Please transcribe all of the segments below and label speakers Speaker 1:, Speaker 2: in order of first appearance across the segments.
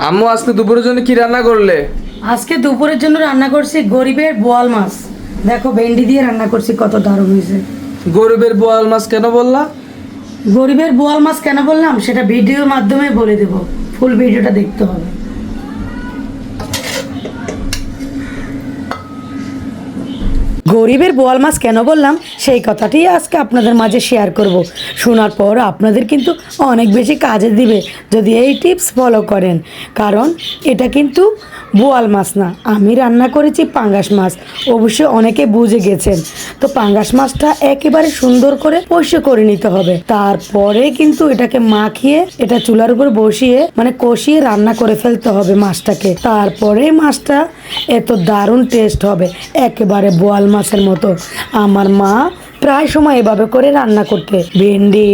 Speaker 1: আম্মু আজকে দুপুরের জন্য কি রান্না করলে?
Speaker 2: আজকে দুপুরের জন্য রান্না করছি গরিবের বোয়াল মাছ। দেখো ভেন্ডি দিয়ে রান্না করছি কত দারুণ হয়েছে।
Speaker 1: গরিবের বোয়াল মাছ কেন বললা?
Speaker 2: গরিবের বোয়াল মাছ কেন বললাম? সেটা ভিডিওর মাধ্যমে বলে দেব। ফুল ভিডিওটা দেখতে হবে। গরিবের বোয়াল মাছ কেন বললাম? সেই কথাটি আজকে আপনাদের মাঝে শেয়ার করব। শোনার পর আপনাদের কিন্তু অনেক বেশি কাজে দিবে যদি এই টিপস ফলো করেন। কারণ এটা কিন্তু বোয়াল মাছ না। আমি রান্না করেছি পাঙ্গাস মাছ। অবশ্যই অনেকে বুঝে গেছেন। তো পাঙ্গাস মাছটা একেবারে সুন্দর করে পরিষ্কার করে নিতে হবে। তারপরে কিন্তু এটাকে মাখিয়ে, এটা চুলার উপর বসিয়ে মানে কষিয়ে রান্না করে ফেলতে হবে মাছটাকে। তারপরে মাছটা এত দারুণ টেস্ট হবে। একেবারে বোয়াল মাছের মতো। আমার মা প্রায় সময় এভাবে করে রান্না করতে। ভেন্ডি,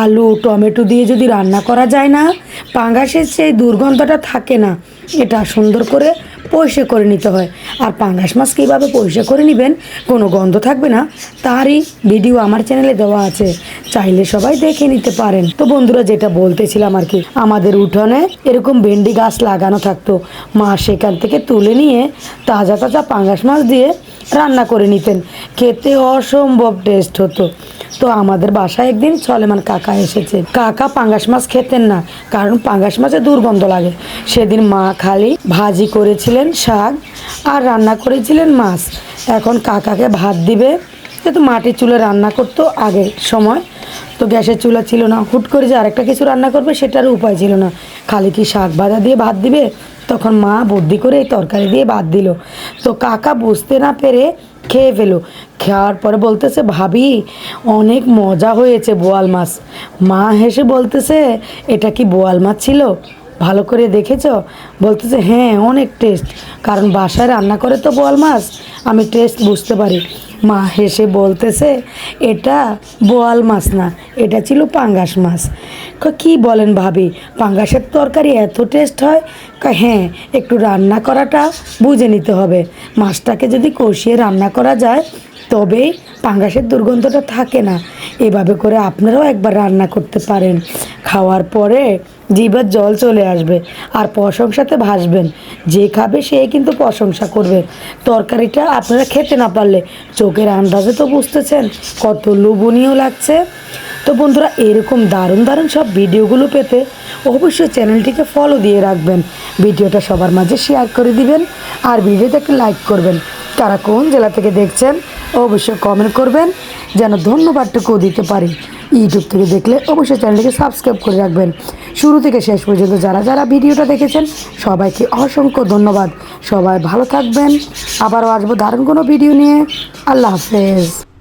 Speaker 2: আলু, টমেটো দিয়ে যদি রান্না করা যায় না, পাঙ্গাসের সেই দুর্গন্ধটা থাকে না। এটা সুন্দর করে পরিষ্কার করে নিতে হয়। আর পাঙ্গাস মাছ কীভাবে পরিষ্কার করে নেবেন, কোনো গন্ধ থাকবে না। তারই ভিডিও আমার চ্যানেলে দেওয়া আছে। চাইলে সবাই দেখে নিতে পারেন। তো বন্ধুরা, যেটা বলতেছিলাম আর কি, আমাদের উঠোনে এরকম ভেন্ডি গাছ লাগানো থাকতো। মা সেখান থেকে তুলে নিয়ে তাজা তাজা পাঙ্গাস মাছ দিয়ে রান্না করে নিতেন। খেতে অসম্ভব টেস্ট হতো। তো আমাদের বাসায় একদিন সলেমান কাকা এসেছে। কাকা পাঙ্গাস মাছ খেতেন না, কারণ পাঙ্গাস মাছে দুর্গন্ধ লাগে। সেদিন মা খালি ভাজি করেছিলেন শাক আর রান্না করেছিলেন মাছ। এখন কাকাকে ভাত দিবে, যেহেতু মাটির চুলে রান্না করতো আগের সময়। তো গ্যাসের চুলা ছিল না, হুট করে যে আরেকটা কিছু রান্না করবে, সেটার উপায় ছিল না। খালি কি শাক ভাজা দিয়ে ভাত দিবে? তখন মা বুদ্ধি করে এই তরকারি দিয়ে বাদ দিল। তো কাকা বুঝতে না পেরে খেয়ে ফেলো। খাওয়ার পরে বলতেছে, ভাবি, অনেক মজা হয়েছে বোয়াল মাছ। মা হেসে বলতেছে, এটা কি বোয়াল মাছ ছিল? ভালো করে দেখেছ? বলতেছে হ্যাঁ অনেক টেস্ট কারণ বাসায় রান্না করে তো বোয়াল মাছ, আমি টেস্ট বুঝতে পারি। মা হেসে বলতেছে, এটা বোয়াল মাছ না, এটা ছিল পাঙ্গাস মাছ। কি বলেন ভাবি, পাঙ্গাসের তরকারি এত টেস্ট হয়? হ্যাঁ একটু রান্না করাটা বুঝে নিতে হবে। মাছটাকে যদি কষিয়ে রান্না করা যায় তবেই পাঙ্গাসের দুর্গন্ধটা থাকে না। এভাবে করে আপনারাও একবার রান্না করতে পারেন। খাওয়ার পরে জিভের জল চলে আসবে আর প্রশংসাতে ভাসবেন। যে খাবে সে কিন্তু প্রশংসা করবে। তরকারিটা আপনারা খেতে না পারলে চোখের আন্দাজে তো বুঝতেছেন কত লোভনীয় লাগছে। তো বন্ধুরা, এরকম দারুণ দারুণ সব ভিডিওগুলো পেতে অবশ্যই চ্যানেলটিকে ফলো দিয়ে রাখবেন। ভিডিওটা সবার মাঝে শেয়ার করে দিবেন আর ভিডিওতে একটা লাইক করবেন। তারা কোন জেলা থেকে দেখছেন, অবশ্যই কমেন্ট করবেন, যেন ধন্যবাদটুকুও দিতে পারি। ইউটিউব থেকে দেখলে অবশ্যই চ্যানেলটিকে সাবস্ক্রাইব করে রাখবেন। শুরু থেকে শেষ পর্যন্ত যারা যারা ভিডিওটা দেখেছেন, সবাইকে অসংখ্য ধন্যবাদ। সবাই ভালো থাকবেন। আবারও আসব দারুণ কোনো ভিডিও নিয়ে। আল্লাহ হাফেজ।